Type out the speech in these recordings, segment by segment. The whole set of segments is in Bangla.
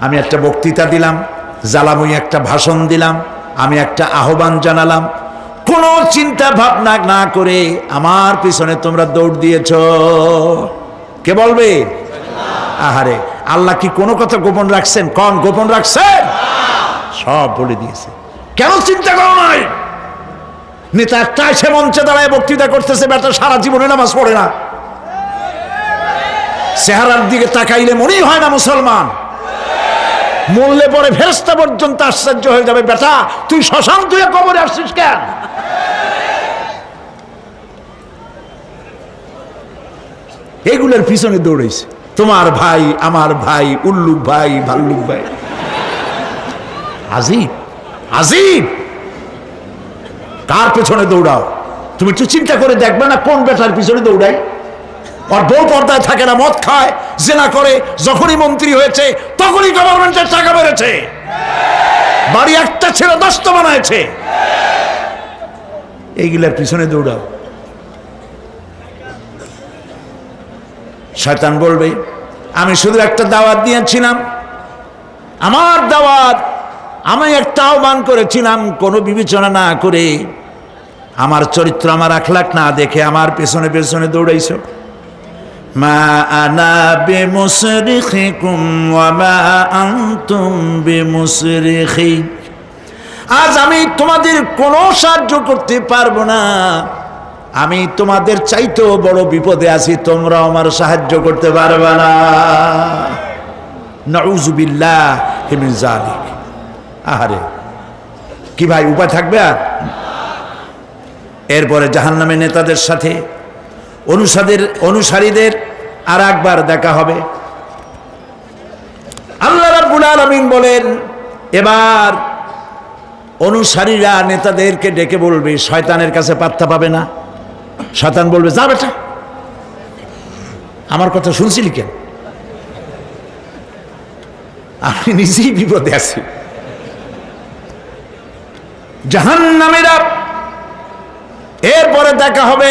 আমি একটা বক্তৃতা দিলাম, জ্বালাময়ী একটা ভাষণ দিলাম, আমি একটা আহ্বান জানালাম। কোনো চিন্তা ভাবনা না করে আমার পিছনে তোমরা দৌড় দিয়েছ। কে বলবে? আহারে, আল্লাহ কি কোনো কথা গোপন রাখছেন? কন, গোপন রাখছেন? সব বলে দিয়েছে। কেন চিন্তা করো নাই? নেতা একটা সে মঞ্চে দাঁড়ায় বক্তৃতা করতেছে, বেটা সারা জীবনে নামাজ পড়ে না। চেহারার দিকে তাকাইলে মনেই হয় না মুসলমান। মরলে পরে ফেরস্তা পর্যন্ত আশ্চর্য হয়ে যাবে, বেটা, তুই শ্মশান তুই কবরে আসছিস কেন? এগুলোর পিছনে দৌড়েছে তোমার ভাই, আমার ভাই, উল্লুক ভাই, ভাল্লুক ভাই। আজিব আজিব! কার পেছনে দৌড়াও? তুমি একটু চিন্তা করে দেখবে না কোন বেটার পিছনে দৌড়াই আর বউ পর্দায় থাকে না, মদ খায়, জেনা করে, যখনই মন্ত্রী হয়েছে, তখনই গভর্নমেন্টের টাকা বেড়েছে। বাড়ি একটা ছেলে দশটা বানাইছে এইগুলার পিছনে দৌড়াও। শয়তান বলবে, আমি শুধু একটা দাওয়াত দিয়েছিলাম। আমার দাওয়াত, আমি একটা আহ্বান করেছিলাম, কোনো বিবেচনা না করে। আমার চরিত্র, আমার আখলাক না দেখে আমার পেছনে পেছনে দৌড়াইছো। আনা বেমুসরিখিকুম ওয়া মা আনতুম বেমুসরিখি। আজ আমি তোমাদের কোনো সাহায্য করতে পারব না। আমি তোমাদের চাইতেও বড় বিপদে আছি তোমরা আমার সাহায্য করতে পারবে না। আহারে, কি ভাই, উপায় থাকবে আর? এরপরে জাহান্নামে নেতাদের সাথে অনুসাদের অনুসারীদের আর একবার দেখা হবে। আল্লাহ রাব্বুল আলামিন বলেন, এবার অনুসারীরা নেতাদেরকে ডেকে বলবে, শয়তানের কাছে পাত্তা পাবে না। শয়তান বলবে, যা বেটা, আমার কথা শুনছিলি কেন? আমি নিজেই বিপদে আছি। জাহান্নামীরা এরপরে দেখা হবে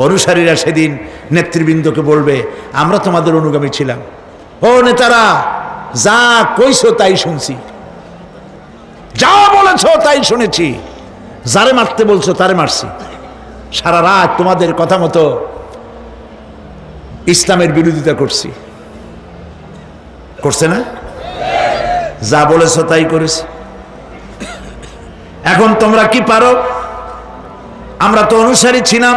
অনুসারীরা সেদিন নেতৃবৃন্দকে বলবে, আমরা তোমাদের অনুগামী ছিলাম। ও নেতারা, যা কইছো তাই শুনছি। যা বলেছ তাই শুনেছি। যারে মারতে বলছো তারে মারছি। সারা রাত তোমাদের কথা মতো ইসলামের বিরোধিতা করছি। করছে না? যা বলেছ তাই করেছি। এখন তোমরা কি পারো? আমরা তো অনুসারী ছিলাম।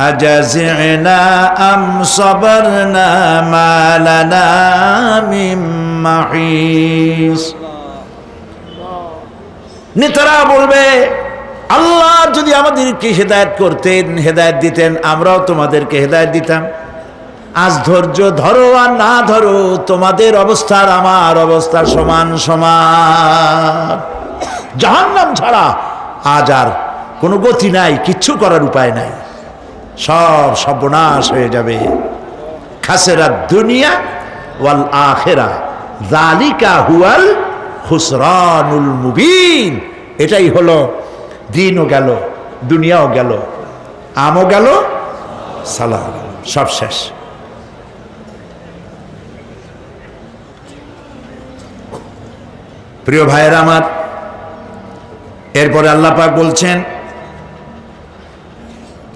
أجزعنا أم صبرنا ما لنا من محيص নেতারা বলবে আল্লাহ যদি আমাদেরকে হেদায়ত করতেন হেদায়ত দিতেন আমরাও তোমাদেরকে হেদায়ত দিতাম আজ ধৈর্য ধরো আর না ধরো তোমাদের অবস্থার আমার অবস্থা সমান সমান জাহান্নাম ছাড়া আজ আর কোনো গতি নাই কিচ্ছু করার উপায় নাই সব সর্বনাশ হয়ে যাবে। খাসেরা দুনিয়া ওয়াল আখেরা। জালিকা হুয়াল খুসরানুল মুবিন। এটাই হলো, দিনও গেল, দুনিয়াও গেল, আমও গেল গেল। সব শেষ। প্রিয় ভাইয়ের আমার, এরপরে আল্লাহ পাক বলছেন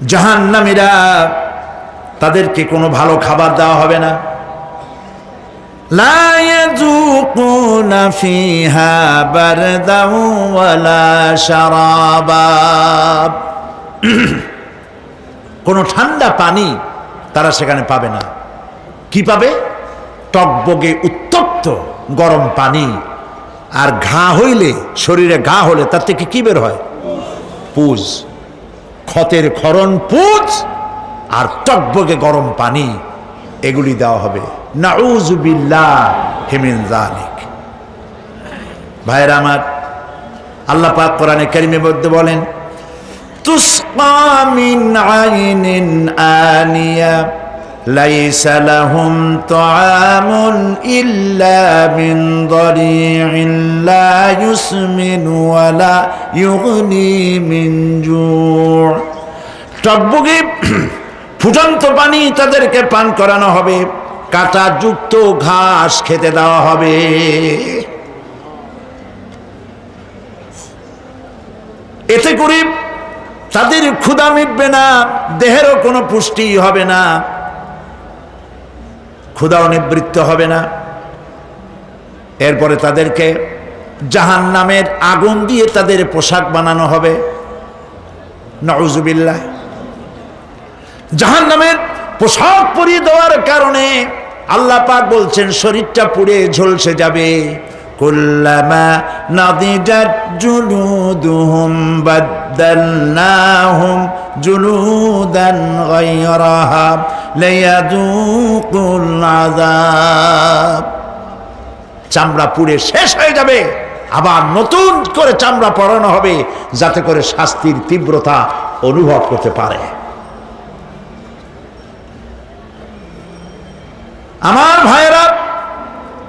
জাহান্নামীরা তাদেরকে কোনো ভালো খাবার দেওয়া হবে না। কোনো ঠান্ডা পানি তারা সেখানে পাবে না। কি পাবে? টকবগে উত্তপ্ত গরম পানি। আর ঘা হইলে, শরীরে ঘা হলে তার থেকে কি বের হয়? পুজ। ক্ষতের খরণ পুজ আর টকবকে গরম পানি, এগুলি দেওয়া হবে। নাউজুবিল্লাহ হেমিন জালিক ভাইরা আমার, আল্লাহ পাক কোরআনে কেরিমে বলতে বলেন তুস্কামিন আইনিন আনিয়া ليس لهم طعام إلا من ضريع لا يسمن ولا يغني من جوع টকবগে ফুটন্ত পানি তাদেরকে পান করানো হবে কাঁটা যুক্ত ঘাস খেতে দেওয়া হবে এতে করে তাদের ক্ষুধা মিটবে না দেহেরও কোনো পুষ্টি হবে না ক্ষুধাও নিবৃত্ত হবে না। এরপরে তাদেরকে জাহান নামের আগুন দিয়ে তাদের পোশাক বানানো হবে। নজুবিল্লাহ জাহান নামের পোশাক পরিয়ে দেওয়ার কারণে আল্লাহ পাক বলছেন, শরীরটা পুড়ে ঝলসে যাবে। কুল্লামা নাদিজাত জুলুদুহুম বাদদালনাহুম জুলুদান গায়রাহা লিয়াযুকুল আযাব চামড়া পুড়ে শেষ হয়ে যাবে। আবার নতুন করে চামড়া পরানো হবে যাতে করে শাস্তির তীব্রতা অনুভব করতে পারে। আমার ভাইয়েরা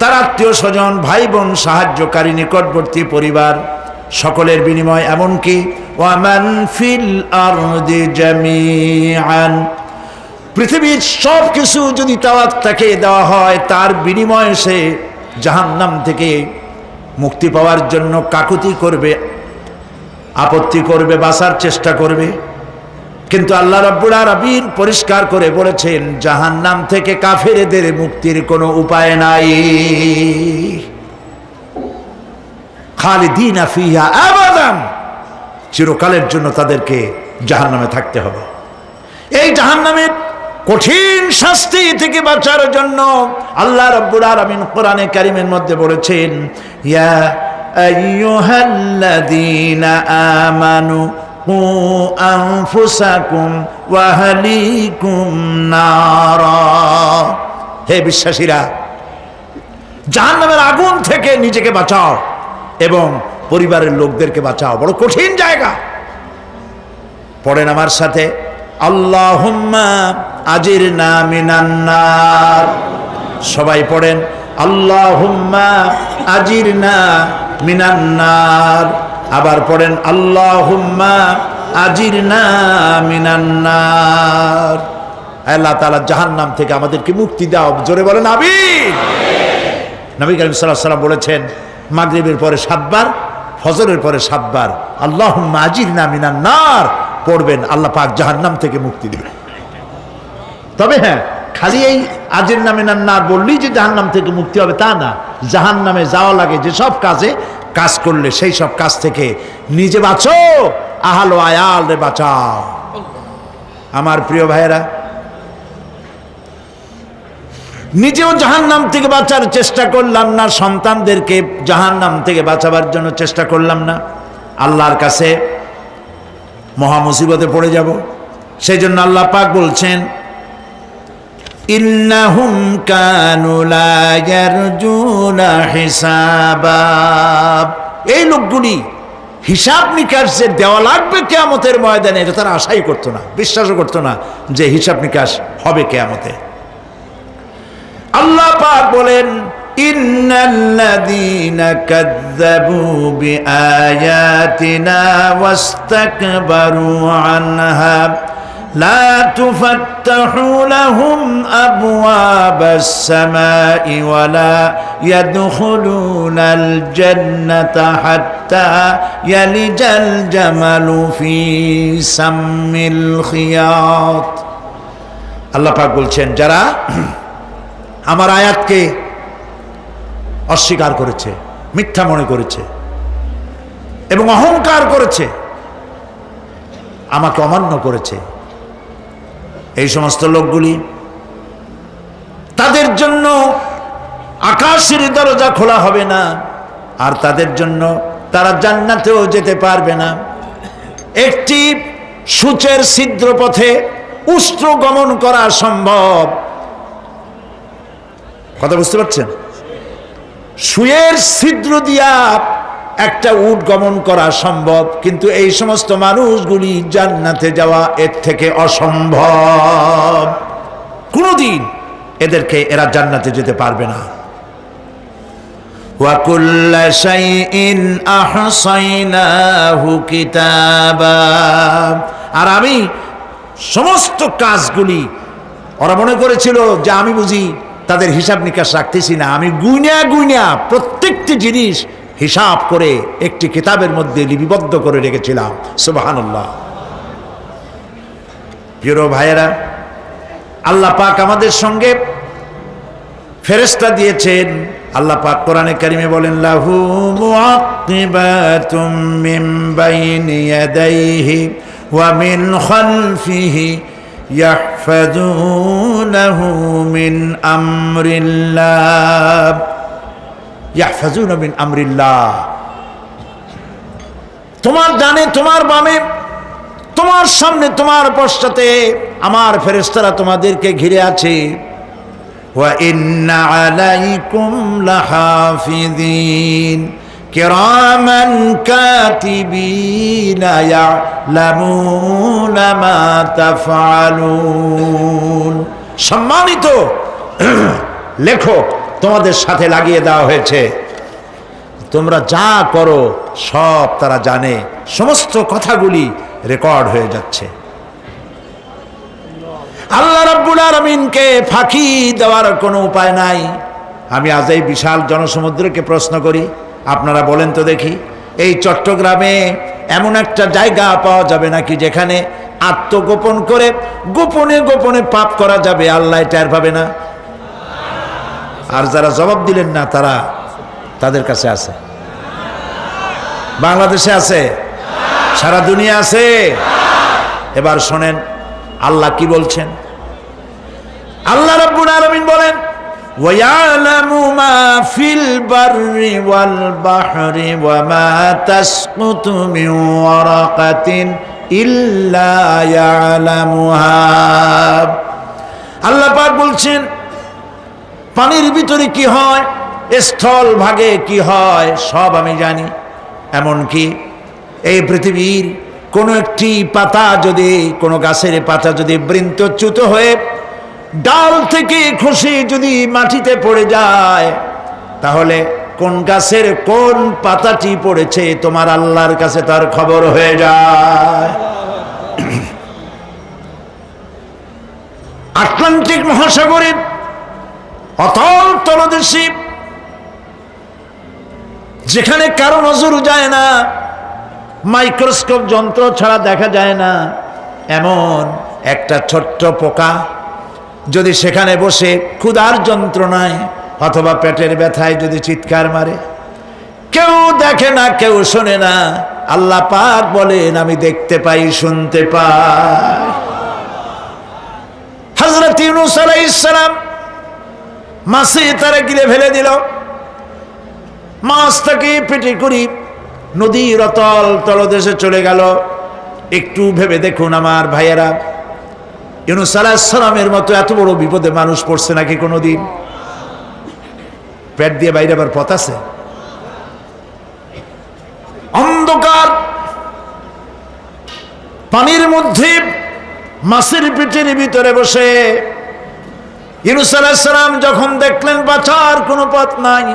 তার আত্মীয় স্বজন, ভাই বোন, সাহায্যকারী, নিকটবর্তী পরিবার, সকলের বিনিময় এমনকি ওয়ামান পৃথিবীর সব কিছু যদি তাওয়াত তাকে দেওয়া হয়, তার বিনিময়ে সে জাহান্নাম থেকে মুক্তি পাওয়ার জন্য কাকুতি করবে, আপত্তি করবে, বাঁচার চেষ্টা করবে। কিন্তু আল্লাহ রব্বুল আরবিন পরিষ্কার করে বলেছেন, জাহান্নাম থেকে কাফেরেদের মুক্তির কোনো উপায় নাই। খালিদিন আফিহা আবাদান। চিরকালের জন্য তাদেরকে জাহান্নামে থাকতে হবে। এই জাহান্নামের কঠিন শাস্তি থেকে বাঁচার জন্য আল্লাহ রব্বুল আলামিন কোরআনে কারিমের মধ্যে বলেছেন, ইয়া আইয়ুহাল্লাযীনা আমানু আনফুসাকুম ওয়া আহলিকুম নারা হে বিশ্বাসীরা, জাহান্নামের আগুন থেকে নিজেকে বাঁচাও এবং পরিবারের লোকদেরকে বাঁচাও। বড় কঠিন জায়গা। পড়েন আমার সাথে, আল্লাহুম্মা আজির না মিনান্নার সবাই পড়েন, আল্লাহুম্মা আজির না মিনান্নার আবার পড়েন, আল্লাহুম্মা আজির না মিনান্নার আল্লাহ তালা জাহান্নাম থেকে আমাদেরকে মুক্তি দাও। জোরে বলেন আবির নবী করিম সাল্লাহ সাল্লাম বলেছেন, মাগরিবের পরে সাতবার, ফজরের পরে সাতবার আল্লাহ আজির না মিনান্নার পড়বেন, আল্লাহ পাক জাহান্নাম থেকে মুক্তি দেবেন। তবে হ্যাঁ খালি এই আজের নামে না বললেই যে জাহান্নাম থেকে মুক্তি হবে তা না। জাহান নামে যাওয়া লাগে যেসব কাজে কাজ করলে সেই সব কাজ থেকে নিজে বাঁচো, আহালো আয়াল রে বাঁচাও। আমার প্রিয় ভাইয়েরা, নিজেও জাহান নাম থেকে বাঁচার চেষ্টা করলাম না, সন্তানদেরকে জাহান নাম থেকে বাঁচাবার জন্য চেষ্টা করলাম না। আল্লাহর কাছে মহা মুসিবতে পড়ে যাব। সেই জন্য আল্লাহ পাক বলছেন ইন্নাহুম কানুলা ইয়ারজুনা হিসাবা। এই লোকগুলি হিসাব নিকাশ যে দেওয়া লাগবে কেয়ামতের ময়দানে, এটা তারা আশাই করতো না, বিশ্বাসও করতো না যে হিসাব নিকাশ হবে কেয়ামতে। আল্লাহ পাক বলেন, ইন্নাল্লাযীনা কাযযাবু বিআয়াতিনা ওয়াস্তাকবারু আনহা। لا تفتح لهم أبواب السماء ولا يدخلون الجنة حتى يلج الجمل في سم الخياط আল্লাহ পাক বলছেন যারা আমার আয়াতকে অস্বীকার করেছে মিথ্যা মনে করেছে এবং অহংকার করেছে আমাকে অমান্য করেছে এই সমস্ত লোকগুলি, তাদের জন্য আকাশের দরজা খোলা হবে না, আর তাদের জন্য তারা জান্নাতেও যেতে পারবে না। একটি সূচের ছিদ্র পথে উষ্ট্র গমন করা সম্ভব। কথা বুঝতে পারছেন? সুয়ের ছিদ্র দিয়া একটা উট গমন করা সম্ভব কিন্তু এই সমস্ত মানুষগুলি জান্নাতে যাওয়া এর থেকে অসম্ভব কোনোদিন এদেরকে এরা জান্নাতে যেতে পারবে না وكل شيء أحصيناه كتابا আর আমি সমস্ত কাজগুলি ওরা মনে করেছিল যে আমি বুঝি তাদের হিসাব নিকাশ রাখতেছি না আমি গুইনা গুইনা প্রত্যেকটি জিনিস হিসাব করে একটি কিতাবের মধ্যে লিপিবদ্ধ করে রেখেছিলাম। সুবাহান্লাহ প্রিয় ভাইয়েরা, আল্লাহ পাক আমাদের সঙ্গে ফেরেস্তা দিয়েছেন। আল্লাহ পাক কোরআনে কারিমে বলেন, লাহু মুআক্কিবাতুম মিন মিন মিন আমরিল্লাহ। ইয়াহফাজুন বিন আমরিল্লাহ। তোমার ডানে, তোমার বামে, তোমার সামনে, তোমার পশ্চাতে আমার ফেরেস্তারা তোমাদেরকে ঘিরে আছে। সম্মানিত লেখক তোমাদের সাথে লাগিয়ে দেওয়া হয়েছে। তোমরা যা করো, সব তারা জানে। সমস্ত কথাগুলি রেকর্ড হয়ে যাচ্ছে। আল্লাহ রাব্বুল আলমিনকে ফাঁকি দেওয়ার কোনো উপায় নাই। আমি আজ এই বিশাল জনসমুদ্রকে প্রশ্ন করি, আপনারা বলেন তো দেখি, এই চট্টগ্রামে এমন একটা জায়গা পাওয়া যাবে নাকি যেখানে আত্মগোপন করে গোপনে গোপনে পাপ করা যাবে? আল্লাহ টের পাবে না। আর যারা জবাব দিলেন না তারা তাদের কাছে আছে বাংলাদেশে আছে সারা দুনিয়া আছে এবার শোনেন আল্লাহ কি বলছেন আল্লাহ রাব্বুল আলামিন বলেন ويعلم ما في البر والبحر وما تسقط من ورقة إلا يعلمها আল্লাহ পাক বলছেন পানির ভিতরে কি হয়? স্থল ভাগে কি হয়? সব আমি জানি। এমনকি এই পৃথিবীর কোনো একটি পাতা যদি, কোনো গাছের পাতা যদি বৃন্তচ্যুত হয়ে ডাল থেকে খসে যদি মাটিতে পড়ে যায়, তাহলে কোন গাছের কোন পাতাটি পড়েছে তোমার আল্লাহর কাছে তার খবর হয়ে যায়। আটলান্টিক মহাসাগরে অতল তলদেশী যেখানে কারও নজর যায় না, মাইক্রোস্কোপ যন্ত্র ছাড়া দেখা যায় না। এমন একটা ছোট্ট পোকা, যদি সেখানে বসে ক্ষুধার যন্ত্রণায় অথবা পেটের ব্যথায় যদি চিৎকার মারে। কেউ দেখে না, কেউ শোনে না। আল্লাহ পাক বলেন, আমি দেখতে পাই, শুনতে পাই। হজরত ইউনুস আলাইসালাম মাসে তারা গিলে ফেলে দিল। মাছটাকে পেটে করি নদীর অতল তলদেশে চলে গেল। একটু ভেবে দেখুন আমার ভাইয়েরা, ইউনুস আলাহিসাল্লামের মতো এত বড় বিপদে মানুষ পড়ছে নাকি কোনোদিন? পেট দিয়ে বাইরে আবার পথ আছে? অন্ধকার। পানির মধ্যে মাছের পেটের ভিতরে বসে ইউনুস যখন দেখলেন বাঁচার কোনো পথ নাই,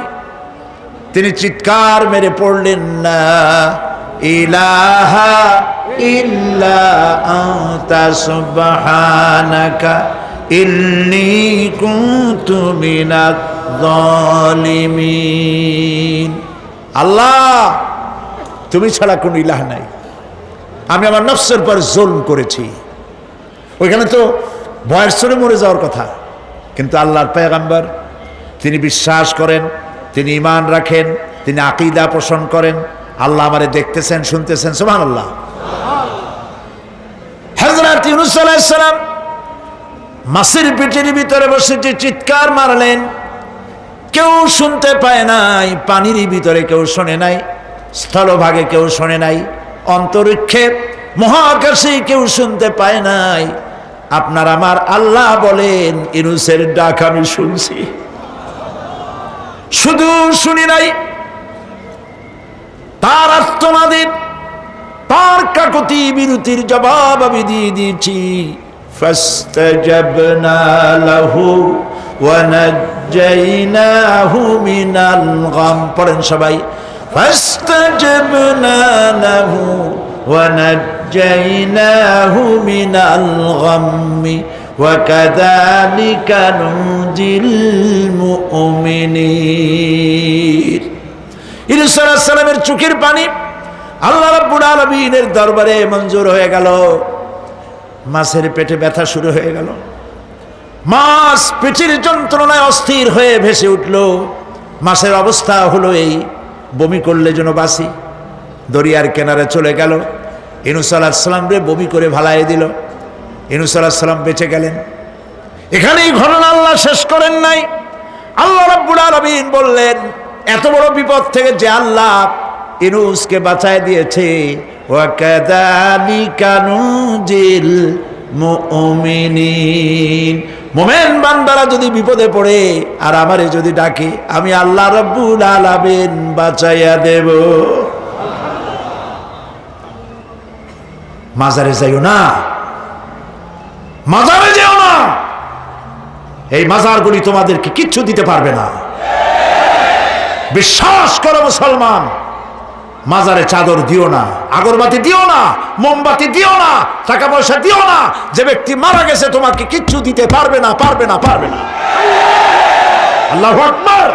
তিনি চিৎকার মেরে পড়লেন না ইলাহা ইল্লা আনতা সুবহানাকা ইন্নী কুনতু মিনাজ জালিমিন আল্লাহ, তুমি ছাড়া কোনো ইলাহ নাই। আমি আমার নফসের পর জুলম করেছি। ওইখানে তো বয়স মরে যাওয়ার কথা। কিন্তু আল্লাহর পেগাম্বার, তিনি বিশ্বাস করেন, তিনি ইমান রাখেন, তিনি আকিদা পোষণ করেন। আল্লাহ আমারে দেখতেছেন, শুনতেছেন সুমান আল্লাহ হজরত ইউনুস আলাইসালাম মাসির পিঠের ভিতরে বসে যে চিৎকার মারলেন, কেউ শুনতে পায় নাই, পানির ভিতরে কেউ শোনে নাই, স্থলভাগে কেউ শোনে নাই, অন্তরিক্ষে, মহাকাশে কেউ শুনতে পায় নাই। আপনার আমার আল্লাহ বলেন ইনুসের ডাক আমি শুনছি শুধু শুনি নাই তার আত্মনাদের তার কাকতি বিরতির জবাব আমি দিয়ে দিয়েছি فاستجبنا له ونجيناه من الغم পড়েন সবাই فاستجبنا له ونجيناه من الغم وكذلك ننجي المؤمنين ইনুস আলাইহিস সালামের চোখের পানি আল্লাহ রাব্বুল আলামিনের দরবারে মঞ্জুর হয়ে গেল মাছের পেটে ব্যথা শুরু হয়ে গেল মাছ পেটের যন্ত্রণায় অস্থির হয়ে ভেসে উঠল মাছের অবস্থা হলো এই বমি করলে যেন বাসি দরিয়ার কেনারে চলে গেল ইনুস আলাহিসাল্লাম রে বমি করে ভালাই দিল। ইনুস আলাহিসাল্লাম বেঁচে গেলেন। এখানেই ঘটনা আল্লাহ শেষ করেন নাই। আল্লাহ রাব্বুল আলামিন বললেন, এত বড় বিপদ থেকে যে আল্লাহ ইনুসকে বাঁচায় দিয়েছে মোমেন বান্দারা যদি বিপদে পড়ে, আর আমারে যদি ডাকে, আমি আল্লাহ রব্বুল আলামিন বাঁচাইয়া দেব। মাজারে যাইও না। মাজারে যেও না। এই মাজারগুলি তোমাদেরকে কিচ্ছু দিতে পারবে না। বিশ্বাস করো মুসলমান, মাজারে চাদর দিও না, আগরবাতি দিও না, মোমবাতি দিও না, টাকা পয়সা দিও না। যে ব্যক্তি মারা গেছে তোমাকে কিচ্ছু দিতে পারবে না পারবে না পারবে না। আল্লাহ আকবার।